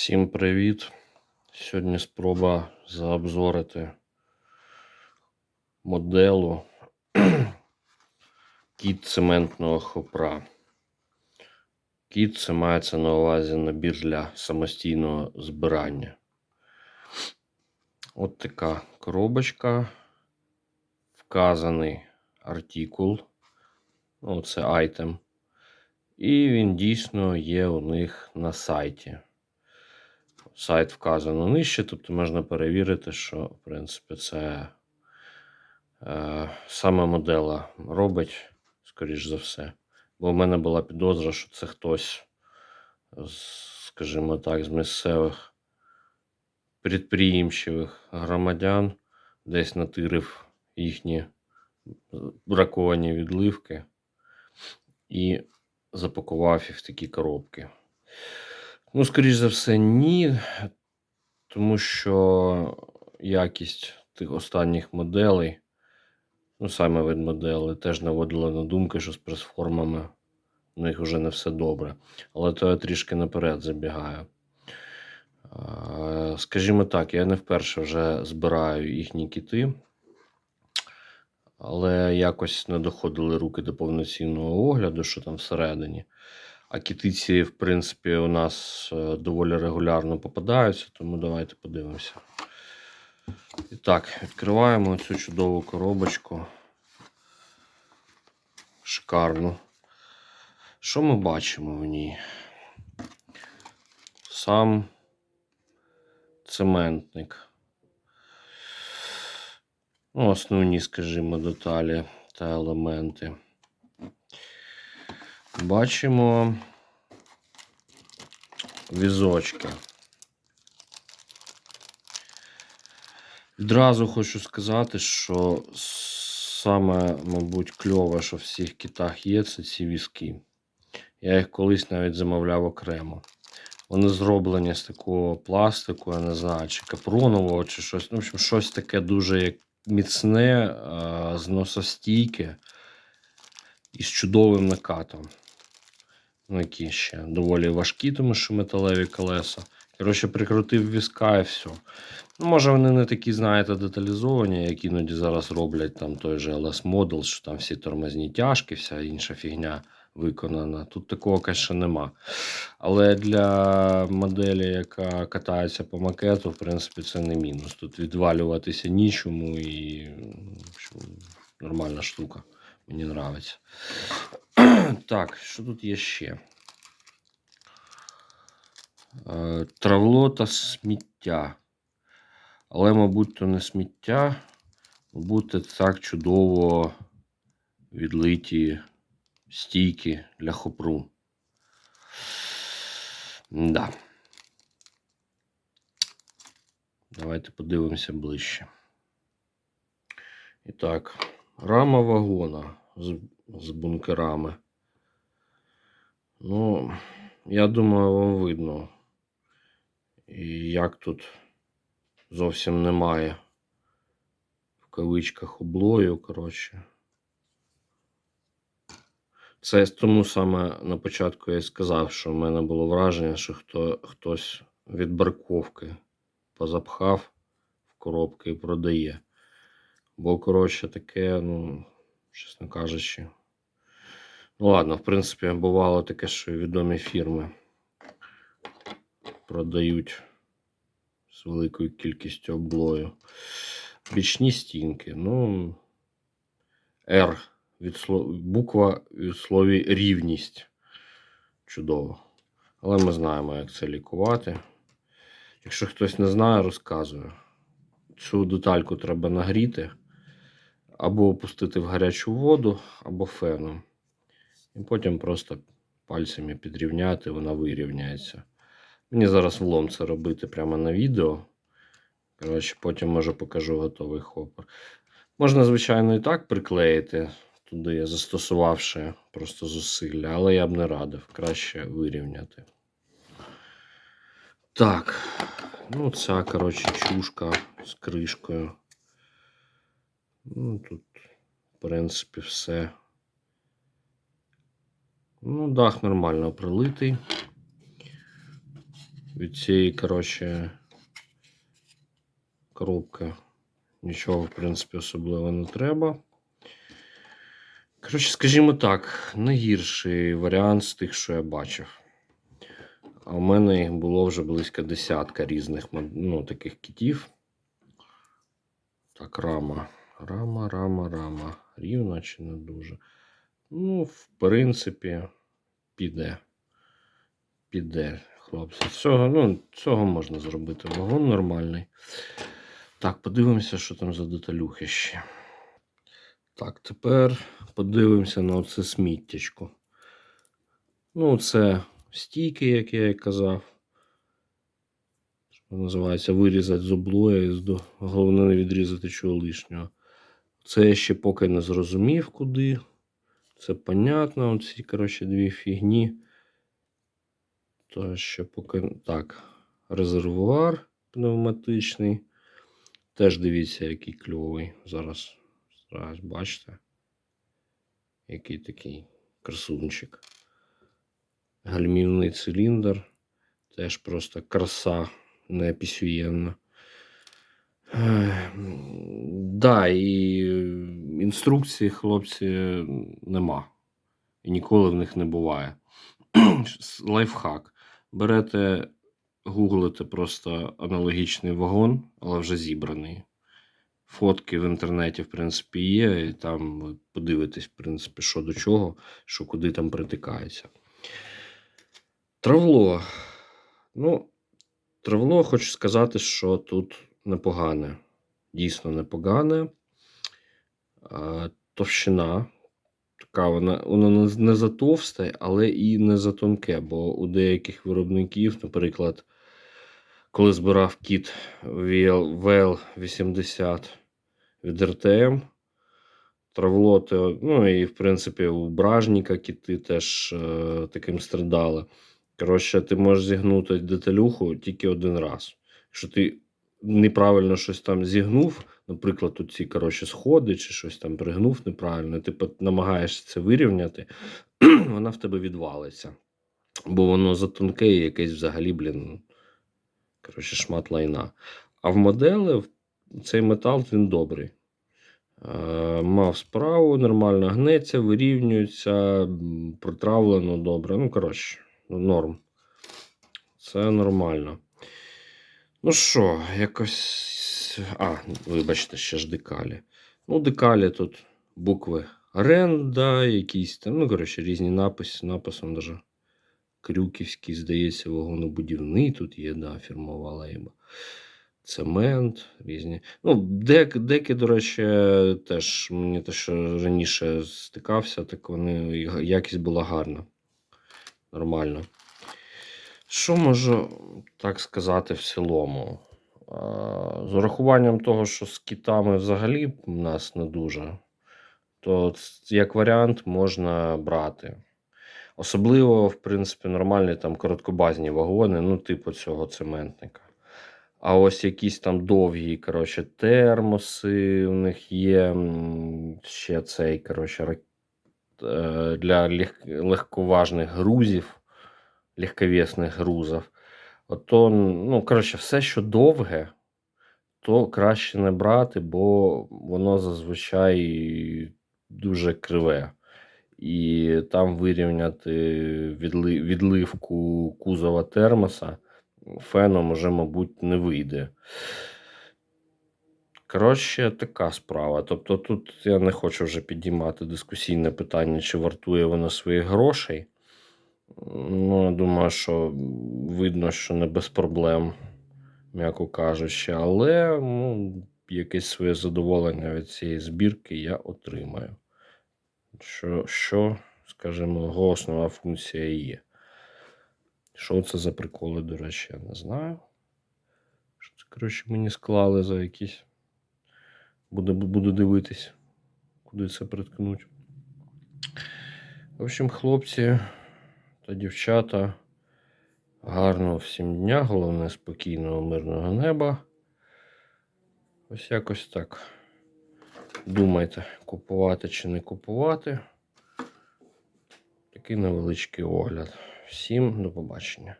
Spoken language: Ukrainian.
Всім привіт! Сьогодні спроба заобзорити моделу кіт цементного хопра. Кіт це мається на увазі набір для самостійного збирання. От така коробочка. Вказаний артикул. Ну, це айтем. І він дійсно є у них на сайті. Сайт вказано нижче, тобто можна перевірити, що, в принципі, це е, саме модела робить, скоріш за все. Бо в мене була підозра, що це хтось, скажімо так, з місцевих підприємчивих громадян десь натирив їхні браковані відливки і запакував їх в такі коробки. Ну, скоріш за все, ні. Тому що якість тих останніх моделей, ну, саме від моделей, теж наводила на думку, що з прес-формами у них вже не все добре. Але то я трішки наперед забігаю. Скажімо так, я не вперше вже збираю їхні кіти, але якось не доходили руки до повноцінного огляду, що там всередині. А кітиці, в принципі, у нас е, доволі регулярно попадаються, тому давайте подивимося. І так, відкриваємо цю чудову коробочку. Шикарну. Що ми бачимо в ній? Сам цементник. Ну, основні, скажімо, деталі та елементи. Бачимо візочки. Відразу хочу сказати, що саме, мабуть, кльове, що в всіх китах є, це ці візки. Я їх колись навіть замовляв окремо. Вони зроблені з такого пластику, я не знаю, чи капронового, чи щось. Ну, в общем, щось таке дуже міцне, зносостійке і з чудовим накатом. Ну, які ще доволі важкі, тому що металеві колеса. Коротше, прикрутив візка і все. Ну, може, вони не такі, знаєте, деталізовані, як іноді зараз роблять там той же LS Model, що там всі тормозні тяжки, вся інша фігня виконана. Тут такого, звісно, нема. Але для моделі, яка катається по макету, в принципі, це не мінус. Тут відвалюватися нічому і нормальна штука. Мені подобається. Так, що тут є ще? Е, Травло та сміття. Але, мабуть, то не сміття. Мабуть, так чудово відлиті стійки для хопру. Да. Давайте подивимося ближче. І так, рама вагона з, з бункерами. Ну, я думаю, вам видно. Як тут зовсім немає в кавичках облою, коротше. Це тому саме на початку я і сказав, що в мене було враження, що хто, хтось від барковки позапхав в коробки і продає. Бо, коротше, таке, ну, чесно кажучи. Ну, ладно, в принципі, бувало таке, що відомі фірми продають з великою кількістю облою. Бічні стінки. Ну, R від слов... буква від слові рівність. Чудово. Але ми знаємо, як це лікувати. Якщо хтось не знає, розказую. Цю детальку треба нагріти, або опустити в гарячу воду, або феном. І потім просто пальцями підрівняти, вона вирівняється. Мені зараз влом це робити прямо на відео. Коротше, потім може покажу готовий хопер. Можна, звичайно, і так приклеїти туди, застосувавши просто зусилля, але я б не радив. Краще вирівняти. Так, ну ця, коротше, чушка з кришкою. Ну, тут, в принципі, все. Ну, дах нормально прилитий. від цієї, коротше, коробки нічого, в принципі, особливо не треба. Коротше, скажімо так, найгірший варіант з тих, що я бачив. А в мене їх було вже близько десятка різних ну, таких китів. Так, рама. Рама, рама, рама. Рівна чи не дуже? Ну, в принципі, піде. Піде, хлопці. Цього, ну, цього можна зробити. Вагон нормальний. Так, подивимося, що там за деталюхи ще. Так, тепер подивимося на оце сміттячко. Ну, це стійки, як я і казав. Що називається вирізати з облоя. і з Головне не відрізати чого лишнього. Це я ще поки не зрозумів, куди. Це понятно, оці, коротше, дві фігні. То ще поки. Так, резервуар пневматичний. Теж дивіться, який кльовий. Зараз, зараз бачите. Який такий красунчик. Гальмівний циліндр. Теж просто краса неопісюєнна. Ех, Да, і інструкції, хлопці, нема. І ніколи в них не буває. Лайфхак. Берете, гуглите просто аналогічний вагон, але вже зібраний. Фотки в інтернеті, в принципі, є, і там ви подивитесь, в принципі, що до чого, що куди там притикається. Травло. Ну, травло, хочу сказати, що тут непогане. Дійсно непогане. Товщина. Така вона, вона не- затовста, але і не затонке, бо у деяких виробників, наприклад, коли збирав кіт VL80 від RTM, травлоти, ну і в принципі у бражника кіти теж е, таким страдали. Коротше, ти можеш зігнути деталюху тільки один раз. Якщо ти неправильно щось там зігнув, наприклад, тут ці коротше, сходи чи щось там пригнув неправильно, ти намагаєшся це вирівняти, вона в тебе відвалиться. Бо воно затонке і якесь взагалі, блін, коротше, шмат лайна. А в модели цей метал він добрий. Е, Мав справу, нормально гнеться, вирівнюється, протравлено добре. Ну, коротше, норм. Це нормально. Ну що, якось. А, вибачте, ще ж декалі. Ну, декалі тут букви оренда, якісь там, ну, коротше, різні написи, написом даже Крюківський, здається, вагонобудівний тут є, да, фірмова лейба. Цемент, різні. Ну, дек, деки, до речі, теж мені те, що раніше стикався, так вони якість була гарна. Нормально. Що можу так сказати в цілому? З урахуванням того, що з китами взагалі в нас не дуже, то як варіант можна брати. Особливо, в принципі, нормальні там короткобазні вагони, ну, типу цього цементника. А ось якісь там довгі, коротше, термоси у них є. Ще цей, коротше, е, для легковажних грузів, легковесних грузів. Ото, ну, коротше, все, що довге, то краще не брати, бо воно зазвичай дуже криве. І там вирівняти відли- відливку кузова термоса феном уже, мабуть, не вийде. Коротше, така справа. Тобто тут я не хочу вже підіймати дискусійне питання, чи вартує воно своїх грошей. Ну, я думаю, що видно, що не без проблем, м'яко кажучи, але ну, якесь своє задоволення від цієї збірки я отримаю. Що, що скажімо, його основна функція є. Що це за приколи, до речі, я не знаю. Що це, коротше, мені склали за якісь. Буду, буду дивитись, куди це приткнуть. В общем, хлопці та дівчата, гарного всім дня, головне спокійного, мирного неба. Ось якось так. Думайте, купувати чи не купувати. Такий невеличкий огляд. Всім до побачення.